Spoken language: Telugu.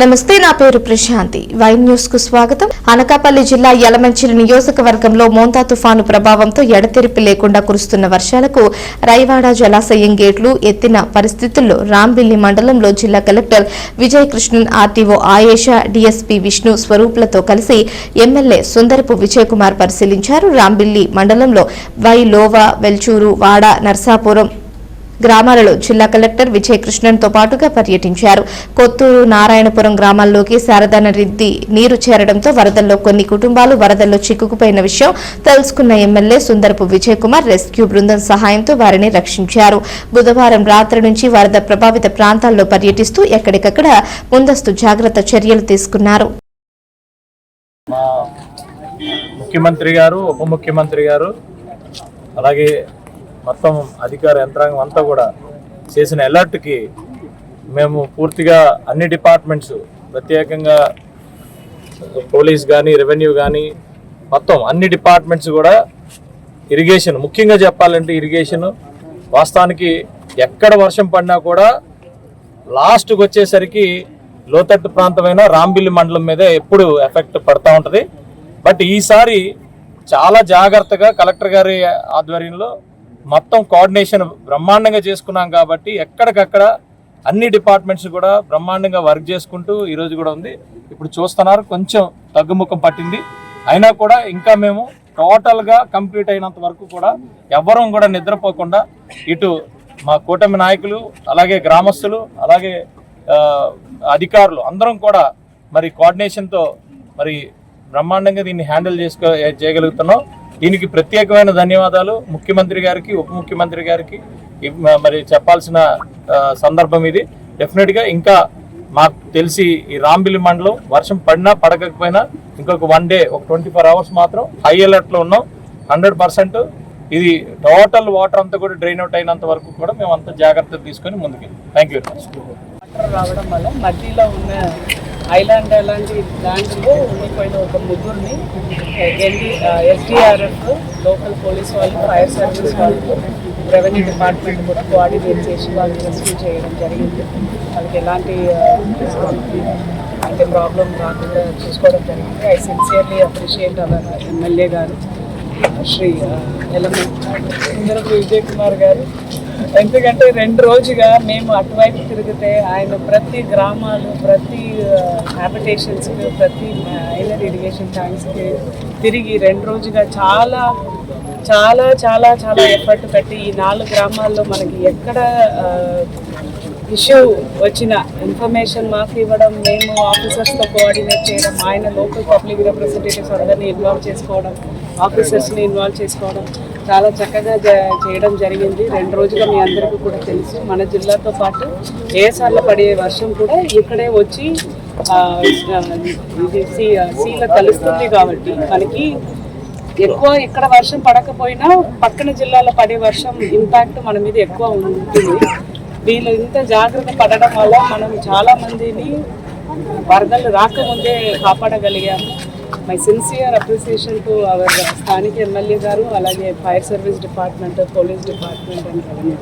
నమస్తే నా పేరు ప్రశాంతి. వై న్యూస్కు స్వాగతం. అనకాపల్లి జిల్లా యలమంచిలి నియోజకవర్గంలో మోంతా తుఫాను ప్రభావంతో ఎడతెరిపి లేకుండా కురుస్తున్న వర్షాలకు రైవాడ జలాశయం గేట్లు ఎత్తిన పరిస్థితుల్లో రాంబిల్లి మండలంలో జిల్లా collector Vijay Krishnan RTO Ayesha DSP Vishnu స్వరూపులతో కలిసి ఎమ్మెల్యే సుందరపు విజయ్ కుమార్ పరిశీలించారు. రాంబిల్లి మండలంలో వై లోవా వెల్చూరు వాడ నర్సాపురం గ్రామాలలో జిల్లా కలెక్టర్ విజయకృష్ణన్తో పాటుగా పర్యటించారు. కొత్తూరు నారాయణపురం గ్రామాల్లోకి శారదా నది నీరు చేరడంతో వరదల్లో కొన్ని కుటుంబాలు వరదల్లో చిక్కుకుపోయిన విషయం తెలుసుకున్న ఎమ్మెల్యే సుందరపు విజయ్ కుమార్ రెస్క్యూ బృందం సహాయంతో వారిని రక్షించారు. బుధవారం రాత్రి నుంచి వరద ప్రభావిత ప్రాంతాల్లో పర్యటిస్తూ ఎక్కడికక్కడ ముందస్తు జాగ్రత్త చర్యలు తీసుకున్నారు. ముఖ్యమంత్రి గారు ఉప ముఖ్యమంత్రి గారు అలాగే మొత్తం అధికార యంత్రాంగం అంతా కూడా చేసిన అలర్ట్కి మేము పూర్తిగా అన్ని డిపార్ట్మెంట్స్ ప్రత్యేకంగా పోలీస్ కానీ రెవెన్యూ కానీ మొత్తం అన్ని డిపార్ట్మెంట్స్ కూడా ఇరిగేషన్ ముఖ్యంగా చెప్పాలంటే ఇరిగేషన్ వాస్తవానికి ఎక్కడ వర్షం పడినా కూడా లాస్ట్కి వచ్చేసరికి లోతట్టు ప్రాంతమైన రాంబిల్లి మండలం మీదే ఎప్పుడు ఎఫెక్ట్ పడుతూ ఉంటుంది. బట్ ఈసారి చాలా జాగ్రత్తగా కలెక్టర్ గారి ఆధ్వర్యంలో మొత్తం కోఆర్డినేషన్ బ్రహ్మాండంగా చేసుకున్నాం కాబట్టి ఎక్కడికక్కడ అన్ని డిపార్ట్మెంట్స్ కూడా బ్రహ్మాండంగా వర్క్ చేసుకుంటూ ఈరోజు కూడా ఉంది. ఇప్పుడు చూస్తున్నారు కొంచెం తగ్గుముఖం పట్టింది. అయినా కూడా ఇంకా మేము టోటల్గా కంప్లీట్ అయినంత వరకు కూడా ఎవ్వరం కూడా నిద్రపోకుండా ఇటు మా కూటమి నాయకులు అలాగే గ్రామస్తులు అలాగే అధికారులు అందరం కూడా మరి కోఆర్డినేషన్తో మరి బ్రహ్మాండంగా దీన్ని హ్యాండిల్ చేసుకో చేయగలుగుతున్నాం. దీనికి ప్రత్యేకమైన ధన్యవాదాలు. ముఖ్యమంత్రి గారికి ఉప ముఖ్యమంత్రి గారికి. మరి చెప్పాల్సిన సందర్భం ఇది. డెఫినెట్గా ఇంకా మాకు తెలిసి ఈ రాంబిల్లి మండలం వర్షం పడినా పడకపోయినా ఇంకొక వన్ డే ఒక ట్వంటీ ఫోర్ అవర్స్ మాత్రం హై అలర్ట్లో ఉన్నాం. హండ్రెడ్ పర్సెంట్ ఇది టోటల్ వాటర్ అంతా కూడా డ్రైన్ అవుట్ అయినంత వరకు కూడా మేము అంత జాగ్రత్త తీసుకొని ముందుకు థ్యాంక్ యూ వెరీ మచ్ రావడం వల్ల మధ్యలో ఉన్న ఐలాండ్ అలాంటి దాంట్లో ఉండిపోయిన ఒక ముగ్గురిని ఎన్డీ ఎస్డిఆర్ఎఫ్ లోకల్ పోలీస్ వాళ్ళు ఫైర్ సర్వీస్ వాళ్ళు రెవెన్యూ డిపార్ట్మెంట్ కూడా కోఆర్డినేట్ చేసి వాళ్ళని రెస్క్యూ చేయడం జరిగింది. వాళ్ళకి ఎలాంటి అంటే ప్రాబ్లం రాకుండా చూసుకోవడం జరిగింది. I sincerely appreciate our MLA గారు శ్రీ ఎలమ సుందరపు విజయ్ కుమార్ గారు ఎందుకంటే రెండు రోజుగా మేము అటువైపు తిరిగితే ఆయన ప్రతి గ్రామాలు ప్రతి హ్యాబిటేషన్స్కి ప్రతి మైనర్ ఇరిగేషన్ ట్యాంక్స్కి తిరిగి రెండు రోజుగా చాలా చాలా చాలా చాలా ఎఫర్ట్ పెట్టి ఈ నాలుగు గ్రామాల్లో మనకి ఎక్కడ ఇష్యూ వచ్చిన ఇన్ఫర్మేషన్ మాకు ఇవ్వడం మేము ఆఫీసర్స్తో కోఆర్డినేట్ చేయడం ఆయన లోకల్ పబ్లిక్ రిప్రజెంటేటివ్స్ అందరినీ ఇన్వాల్వ్ చేసుకోవడం ఆఫీసర్స్ని ఇన్వాల్వ్ చేసుకోవడం చాలా చక్కగా చేయడం జరిగింది. రెండు రోజుగా మీ అందరికీ కూడా తెలుసు. మన జిల్లాతో పాటు ఏసార్లు పడే వర్షం కూడా ఇక్కడే వచ్చి ఇది సీ సీల కలుస్తుంది కాబట్టి మనకి ఎక్కువ ఇక్కడ వర్షం పడకపోయినా పక్కన జిల్లాలో పడే వర్షం ఇంపాక్ట్ మన మీద ఎక్కువ ఉంటుంది. వీళ్ళు ఇంత జాగ్రత్త పడడం వల్ల మనం చాలా మందిని వరదలు రాకముందే కాపాడగలిగాము. My sincere appreciation to our స్థానిక ఎమ్మెల్యే గారు అలాగే fire service department police department and revenue